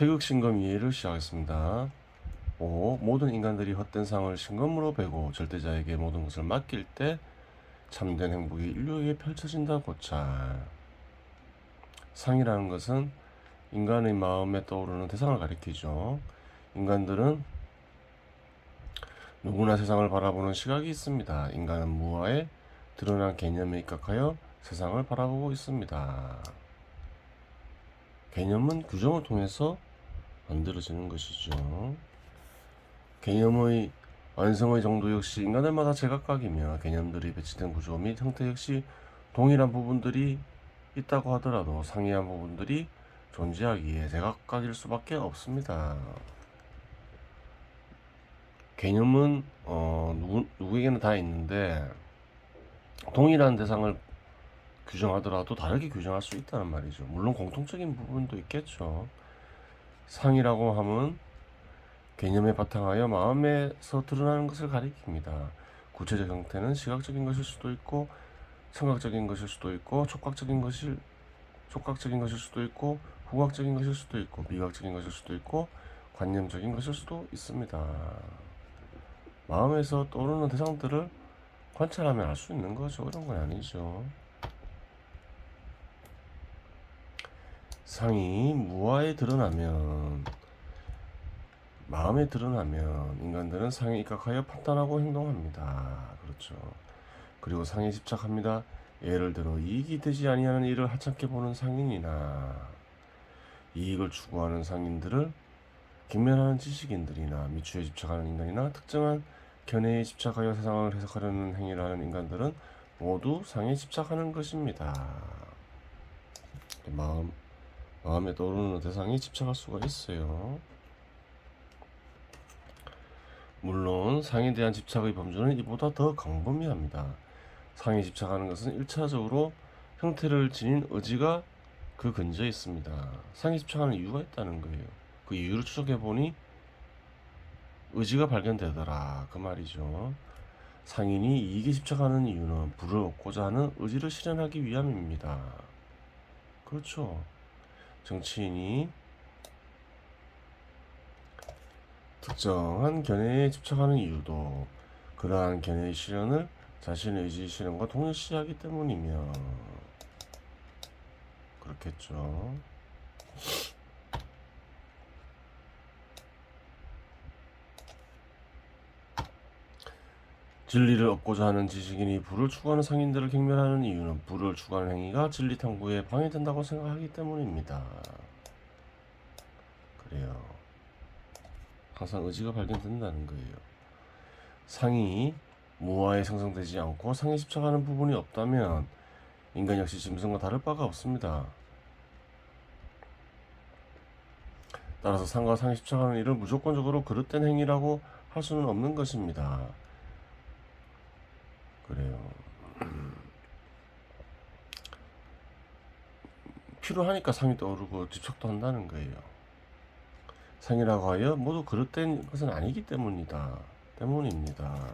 태극 신검 이해를 시작하겠습니다. 5. 모든 인간들이 헛된 상을 신검으로 베고 절대자에게 모든 것을 맡길 때 참된 행복이 인류에게 펼쳐진다 고찰. 상이라는 것은 인간의 마음에 떠오르는 대상을 가리키죠. 인간들은 누구나 세상을 바라보는 시각이 있습니다. 인간은 무아에 드러난 개념에 입각하여 세상을 바라보고 있습니다. 개념은 규정을 통해서 만들어지는 것이죠. 개념의 완성의 정도 역시 인간들마다 제각각이며 개념들이 배치된 구조 및 형태 역시 동일한 부분들이 있다고 하더라도 상이한 부분들이 존재하기에 제각각일 수밖에 없습니다. 개념은 어, 누구, 누구에게나 다 있는데 동일한 대상을 규정하더라도 다르게 규정할 수 있다는 말이죠. 물론 공통적인 부분도 있겠죠. 상이라고 하면 개념에 바탕하여 마음에서 드러나는 것을 가리킵니다. 구체적 형태는 시각적인 것일 수도 있고 청각적인 것일 수도 있고 촉각적인 것일 촉각적인 것일 수도 있고 후각적인 것일 수도 있고 미각적인 것일 수도 있고 관념적인 것일 수도 있습니다. 마음에서 떠오르는 대상들을 관찰하면 알 수 있는 거죠. 이런 건 아니죠. 상이 무아에 드러나면 마음에 드러나면 인간들은 상에 입각하여 판단하고 행동합니다. 그렇죠. 그리고 상에 집착합니다. 예를 들어 이익이 되지 아니하는 일을 하찮게 보는 상인이나 이익을 추구하는 상인들을 경멸하는 지식인들이나 미추에 집착하는 인간이나 특정한 견해에 집착하여 세상을 해석하려는 행위를 하는 인간들은 모두 상에 집착하는 것입니다. 마음 마음에 떠오르는 대상에 집착할 수가 있어요. 물론 상에 대한 집착의 범주는 이보다 더 광범위합니다. 상에 집착하는 것은 1차적으로 형태를 지닌 의지가 그 근저에 있습니다. 상에 집착하는 이유가 있다는 거예요. 그 이유를 추적해 보니 의지가 발견되더라 그 말이죠. 상인이 이익에 집착하는 이유는 부를 얻고자 하는 의지를 실현하기 위함입니다. 그렇죠. 정치인이 특정한 견해에 집착하는 이유도 그러한 견해의 실현을 자신의 의지 실현과 동일시하기 때문이며 그렇겠죠. 진리를 얻고자 하는 지식인이 부를 추구하는 상인들을 경멸하는 이유는 부를 추구하는 행위가 진리 탐구에 방해된다고 생각하기 때문입니다. 그래요. 항상 의지가 발견된다는 거예요. 상이 무아에 생성되지 않고 상에 집착하는 부분이 없다면 인간 역시 짐승과 다를 바가 없습니다. 따라서 상과 상에 집착하는 일을 무조건적으로 그릇된 행위라고 할 수는 없는 것입니다. 그래요. 필요하니까 상이 떠오르고 집착도 한다는 거예요. 상이라고 하여 모두 그릇된 것은 아니기 때문이다. 때문입니다.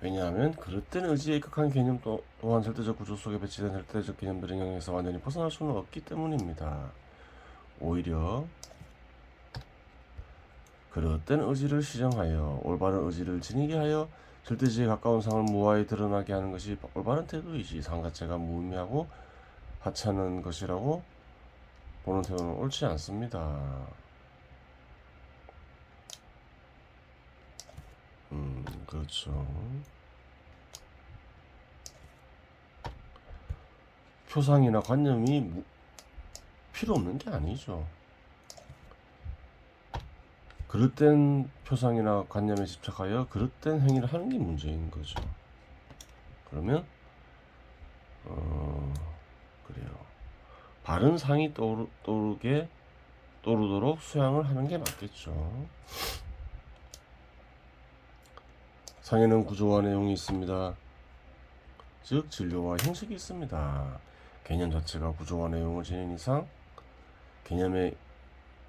왜냐하면 그릇된 의지에 입각한 개념 또- 또한 절대적 구조 속에 배치된 절대적 개념들의 영역에서 완전히 벗어날 수는 없기 때문입니다. 오히려 그릇된 의지를 시정하여 올바른 의지를 지니게 하여 절대지에 가까운 상을 무아히 드러나게 하는 것이 올바른 태도이지 상 자체가 무의미하고 하찮은 것이라고 보는 태도는 옳지 않습니다. 음, 그렇죠. 표상이나 관념이 무- 필요 없는 게 아니죠. 그릇된 표상이나 관념에 집착하여 그릇된 행위를 하는 게 문제인 거죠. 그러면 어 그래요. 바른 상이 떠오르, 떠오르게 떠오르도록 수양을 하는 게 맞겠죠. 상에는 구조와 내용이 있습니다. 즉 진료와 형식이 있습니다. 개념 자체가 구조와 내용을 지닌 이상 개념에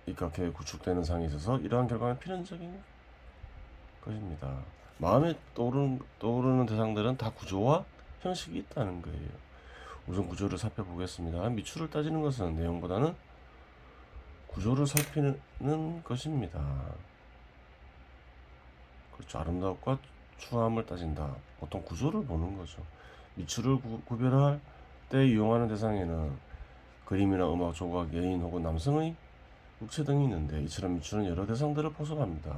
입각해 구축되는 상에 있어서 이러한 결과는 필연적인 것입니다. 마음에 떠오르는, 떠오르는 대상들은 다 구조와 형식이 있다는 거예요. 우선 구조를 살펴보겠습니다. 미추를 따지는 것은 내용보다는 구조를 살피는 것입니다. 그렇죠. 아름다움과 추함을 따진다. 보통 구조를 보는 거죠. 미추를 구, 구별할 때 이용하는 대상에는 그림이나 음악, 조각, 여인 혹은 남성의 육체 등이 있는데 이처럼 미추는 여러 대상들을 포섭합니다.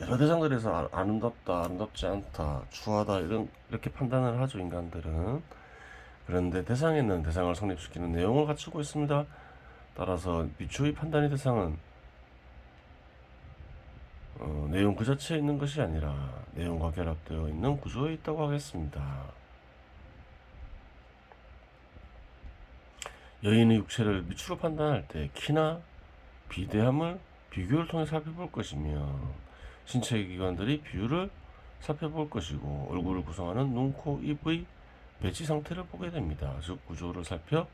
여러 대상들에서 아- 아름답다, 아름답지 않다, 추하다 이런 이렇게 판단을 하죠 인간들은. 그런데 대상에는 대상을 성립시키는 내용을 갖추고 있습니다. 따라서 미추의 판단의 대상은 어, 내용 그 자체에 있는 것이 아니라 내용과 결합되어 있는 구조에 있다고 하겠습니다. 여인의 육체를 미추로 판단할 때 키나 비대함을 비교를 통해 살펴볼 것이며 신체 기관들이 비율을 살펴볼 것이고 얼굴을 구성하는 눈, 코, 입의 배치 상태를 보게 됩니다. 즉 구조를 살펴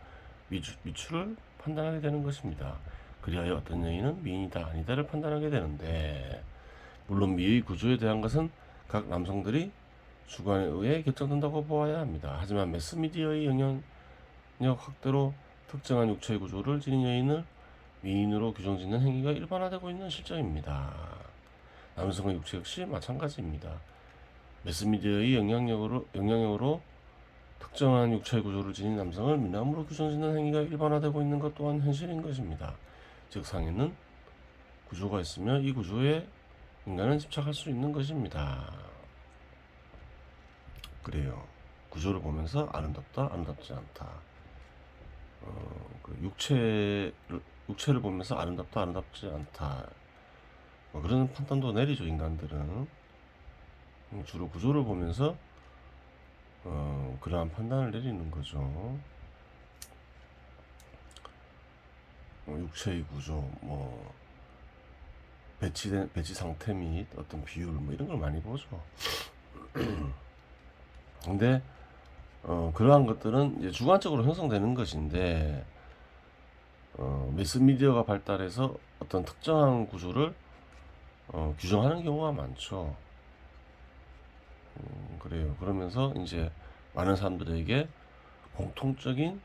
미추, 미추를 판단하게 되는 것입니다. 그리하여 어떤 여인은 미인이다 아니다를 판단하게 되는데 물론 미의 구조에 대한 것은 각 남성들이 주관에 의해 결정된다고 보아야 합니다. 하지만 매스미디어의 영향력 확대로 특정한 육체의 구조를 지닌 여인을 미인으로 규정짓는 행위가 일반화되고 있는 실정입니다. 남성의 육체 역시 마찬가지입니다. 매스미디어의 영향력으로, 영향력으로 특정한 육체의 구조를 지닌 남성을 미남으로 규정짓는 행위가 일반화되고 있는 것 또한 현실인 것입니다. 즉 상에는 구조가 있으며 이 구조에 인간은 집착할 수 있는 것입니다. 그래요. 구조를 보면서 아름답다, 아름답지 않다. 어, 그 육체를 육체를 보면서 아름답다, 아름답지 않다. 뭐 그런 판단도 내리죠 인간들은. 음, 주로 구조를 보면서 어, 그러한 판단을 내리는 거죠. 뭐 육체의 구조, 뭐 배치된 배치 상태 및 어떤 비율 뭐 이런 걸 많이 보죠. 근데 어, 그러한 것들은 이제 주관적으로 형성되는 것인데 어, 매스미디어가 발달해서 어떤 특정한 구조를 어, 규정하는 경우가 많죠. 음, 그래요. 그러면서 이제 많은 사람들에게 공통적인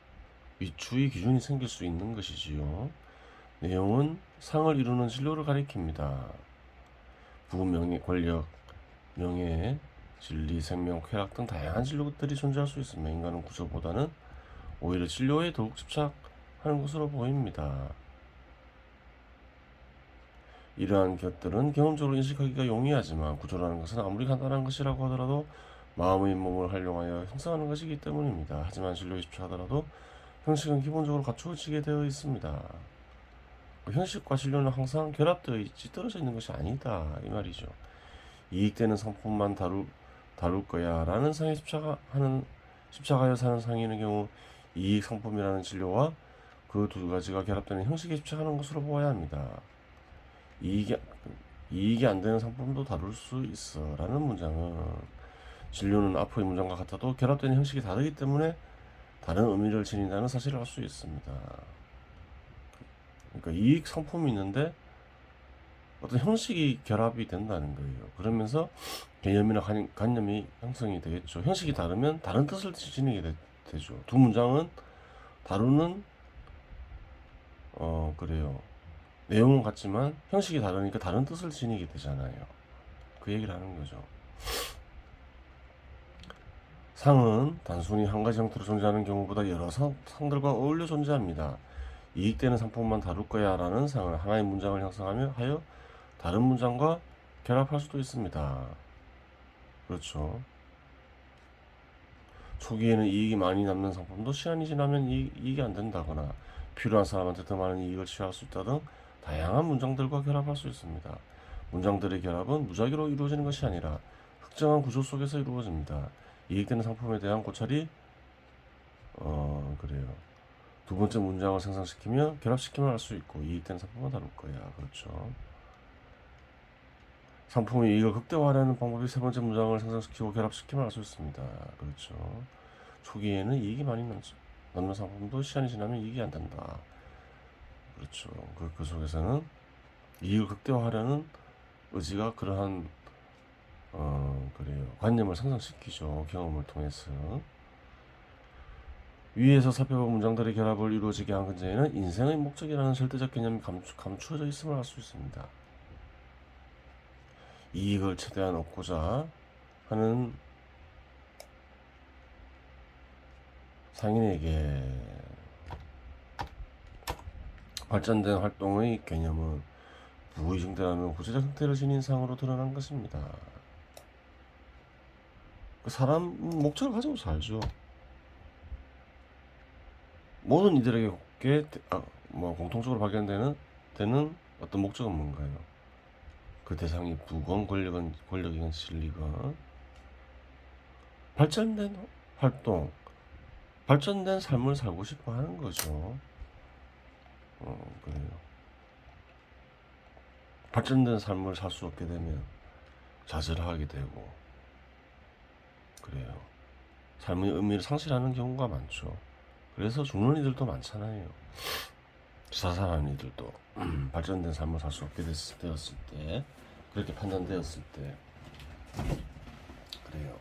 미추의 기준이 생길 수 있는 것이지요. 내용은 상을 이루는 진로를 가리킵니다. 부부, 명예, 권력, 명예, 진리, 생명, 쾌락 등 다양한 진로들이 존재할 수 있으며 인간은 구조보다는 오히려 진료에 더욱 집착하는 것으로 보입니다. 이러한 것들은 경험적으로 인식하기가 용이하지만 구조라는 것은 아무리 간단한 것이라고 하더라도 마음의 몸을 활용하여 형성하는 것이기 때문입니다. 하지만 진료에 집착하더라도 형식은 기본적으로 갖추어지게 되어 있습니다. 그 형식과 진료는 항상 결합되어 있지 떨어져 있는 것이 아니다 이 말이죠. 이익되는 상품만 다룰 다룰 거야 라는 상에 집착하는 집착하여 사는 상인의 경우 이익 상품이라는 진료와 그 두 가지가 결합되는 형식에 집착하는 것으로 보아야 합니다. 이익이 이익이 안 되는 상품도 다룰 수 있어 라는 문장은 진료는 앞의 문장과 같아도 결합되는 형식이 다르기 때문에 다른 의미를 지닌다는 사실을 알 수 있습니다. 그러니까 이익 상품이 있는데 어떤 형식이 결합이 된다는 거예요. 그러면서 개념이나 관- 관념이 형성이 되겠죠. 형식이 다르면 다른 뜻을 지니게 되, 되죠. 두 문장은 다루는 어 그래요. 내용은 같지만 형식이 다르니까 다른 뜻을 지니게 되잖아요. 그 얘기를 하는 거죠. 상은 단순히 한 가지 형태로 존재하는 경우보다 여러 상, 상들과 어울려 존재합니다. 이익되는 상품만 다룰 거야 라는 상을 하나의 문장을 형성하며 하여 다른 문장과 결합할 수도 있습니다. 그렇죠. 초기에는 이익이 많이 남는 상품도 시간이 지나면 이익, 이익이 안 된다거나 필요한 사람한테 더 많은 이익을 취할 수 있다 등 다양한 문장들과 결합할 수 있습니다. 문장들의 결합은 무작위로 이루어지는 것이 아니라 특정한 구조 속에서 이루어집니다. 이익되는 상품에 대한 고찰이 어 그래요. 두 번째 문장을 생성시키며 결합시키면 할수 있고 이익되는 상품은 다룰 거야. 그렇죠. 상품의 이익을 극대화하려는 방법이 세 번째 문장을 생성시키고 결합시키면 할수 있습니다. 그렇죠. 초기에는 이익이 많이 남죠. 남는 상품도 시간이 지나면 이익이 안 된다. 그렇죠. 그, 그 속에서는 이익을 극대화하려는 의지가 그러한 어 그래요 관념을 상승시키죠 경험을 통해서 위에서 살펴본 문장들의 결합을 이루어지게 한 근저에는 인생의 목적이라는 절대적 개념이 감추, 감추어져 있음을 알 수 있습니다. 이익을 최대한 얻고자 하는 상인에게 발전된 활동의 개념은 무의중대라는 구체적 형태를 지닌 상으로 드러난 것입니다. 그 사람 목적을 가지고 살죠. 모든 이들에게 아, 뭐 공통적으로 발견되는 되는 어떤 목적은 뭔가요? 그 대상이 부건 권력은 권력이건 진리건 발전된 활동, 발전된 삶을 살고 싶어 하는 거죠. 어, 그래요. 발전된 삶을 살 수 없게 되면 좌절하게 되고 그래요. 삶의 의미를 상실하는 경우가 많죠. 그래서 죽는 이들도 많잖아요. 자살하는 이들도 음, 발전된 삶을 살 수 없게 됐, 되었을 때 그렇게 판단되었을 때 그래요.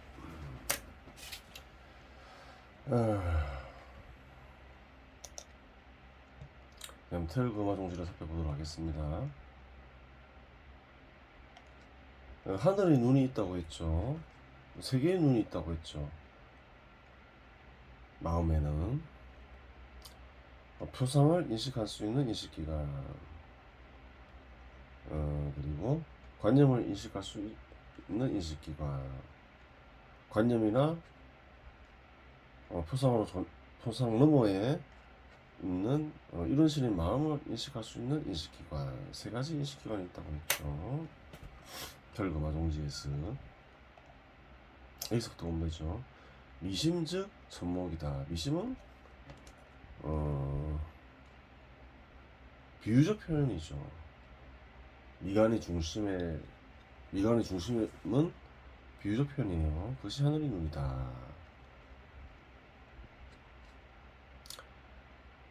아. 그럼 텔그마 종지를 살펴보도록 하겠습니다. 어, 하늘에 눈이 있다고 했죠. 세 개의 눈이 있다고 했죠. 마음에는 어, 표상을 인식할 수 있는 인식기관, 어, 그리고 관념을 인식할 수 있는 인식기관, 관념이나 어, 표상으로 전, 표상 너머에 있는 어, 이런 식의 마음을 인식할 수 있는 인식기관 세 가지 인식기관이 있다고 했죠. 결과마 종지에서 여기서부터 보면 되죠. 미심즉 접목이다. 미심은 어, 비유적 표현이죠. 미간의 중심에 미간의 중심은 비유적 표현이에요. 그것이 하늘의 눈이다.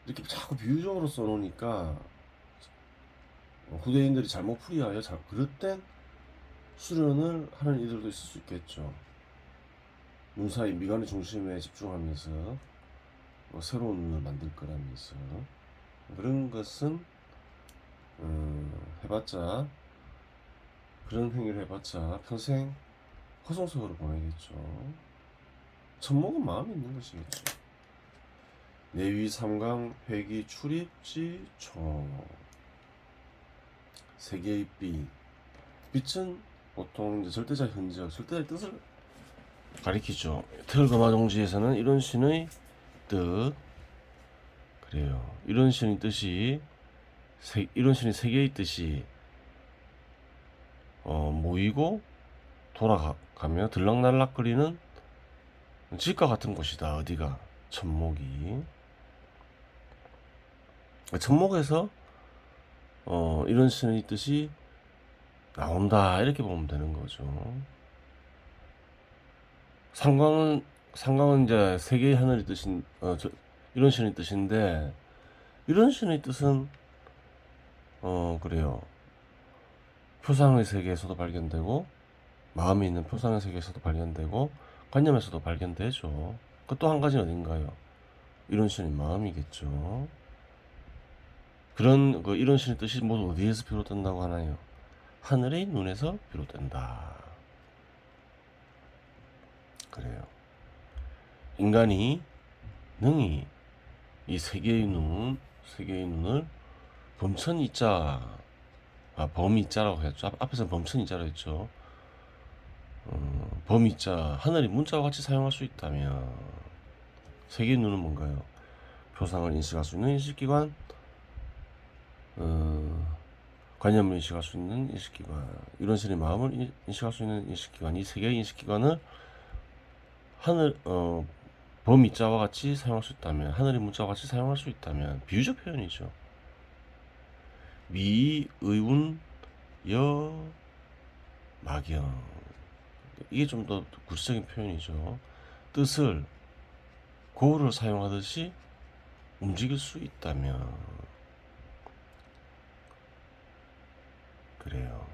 이렇게 자꾸 비유적으로 써놓으니까 후대인들이 잘못 풀이하여 잘 그릇된 수련을 하는 이들도 있을 수 있겠죠. 눈 사이 미간의 중심에 집중하면서 뭐 새로운 눈을 만들 거라면서 그런 것은 음, 해봤자 그런 행위를 해봤자 평생 허송세월을 보내겠죠. 천목은 마음이 있는 것이겠죠. 내위 삼강 회기 출입지 총 세계의 빛 빛은 보통 이제 절대자 현적 절대자의 뜻을 가리키죠. 틀거마종지에서는 이런 신의 뜻 그래요. 이런 신의 뜻이 세, 이런 신의 세계의 뜻이 어, 모이고 돌아가며 들락날락거리는 집과 같은 곳이다. 어디가 천목이 천목에서 어, 이런 신의 뜻이 나온다 이렇게 보면 되는 거죠. 상광은 상광은 이제 세계의 하늘의 뜻인 어, 저, 이런 신의 뜻인데 이런 신의 뜻은 어 그래요. 표상의 세계에서도 발견되고 마음이 있는 표상의 세계에서도 발견되고 관념에서도 발견되죠. 그 또 한 가지는 어딘가요? 이런 신의 마음이겠죠. 그런 그 이런 신의 뜻이 모두 어디에서 비롯된다고 하나요? 하늘의 눈에서 비롯된다. 그래요. 인간이 능히 이 세계의 눈, 세계의 눈을 범천 이자, 아, 범이자라고 했죠. 앞, 앞에서 범천 이자로 했죠. 어, 범이자, 하늘의 문자와 같이 사용할 수 있다면, 세계의 눈은 뭔가요? 표상을 인식할 수 있는 인식기관, 어, 관념을 인식할 수 있는 인식기관, 이런 식의 마음을 인식할 수 있는 인식기관, 이 세 개의 인식기관을 하늘 어 범이자와 같이 사용할 수 있다면 하늘의 문자와 같이 사용할 수 있다면 비유적 표현이죠. 미, 의운, 여, 막영 이게 좀 더 구체적인 표현이죠. 뜻을 고를 사용하듯이 움직일 수 있다면 그래요.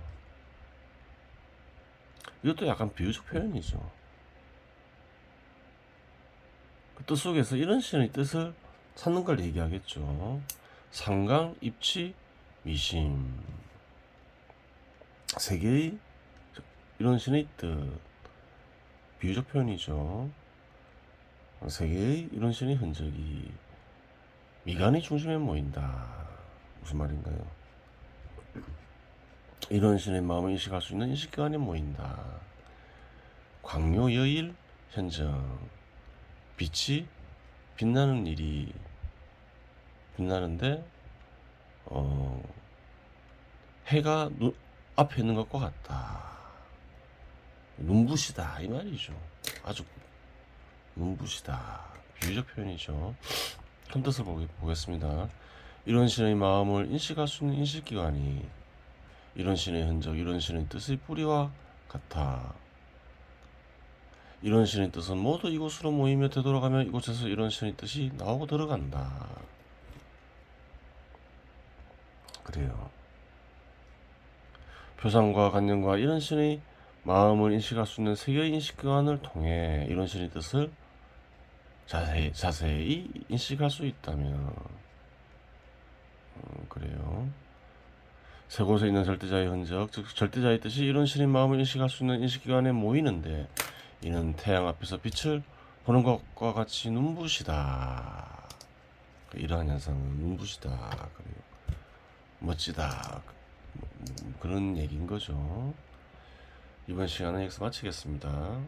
이것도 약간 비유적 표현이죠. 그 뜻 속에서 이런 신의 뜻을 찾는 걸 얘기하겠죠. 상강, 입치, 미심. 세 개의 이런 신의 뜻. 비유적 표현이죠. 세 개의 이런 신의 흔적이 미간의 중심에 모인다. 무슨 말인가요? 이런 신의 마음을 인식할 수 있는 인식기관에 모인다. 광요 여일 현정 빛이 빛나는 일이 빛나는데 어 해가 눈 앞에 있는 것과 같다. 눈부시다 이 말이죠. 아주 눈부시다 비유적 표현이죠. 큰 뜻을 보겠, 보겠습니다. 이런 신의 마음을 인식할 수 있는 인식기관이 이런 신의 흔적, 이런 신의 뜻의 뿌리와 같아. 이런 신의 뜻은 모두 이곳으로 모이며 되돌아가며 이곳에서 이런 신의 뜻이 나오고 들어간다. 그래요. 표상과 관념과 이런 신의 마음을 인식할 수 있는 세계의 인식기관을 통해 이런 신의 뜻을 자세히, 자세히 인식할 수 있다면 음, 그래요. 세 곳에 있는 절대자의 흔적, 즉 절대자의 뜻이 이런 신의 마음을 인식할 수 있는 인식기관에 모이는데 이는 태양 앞에서 빛을 보는 것과 같이 눈부시다. 이러한 현상은 눈부시다. 그래요. 멋지다. 음, 그런 얘기인 거죠. 이번 시간은 여기서 마치겠습니다.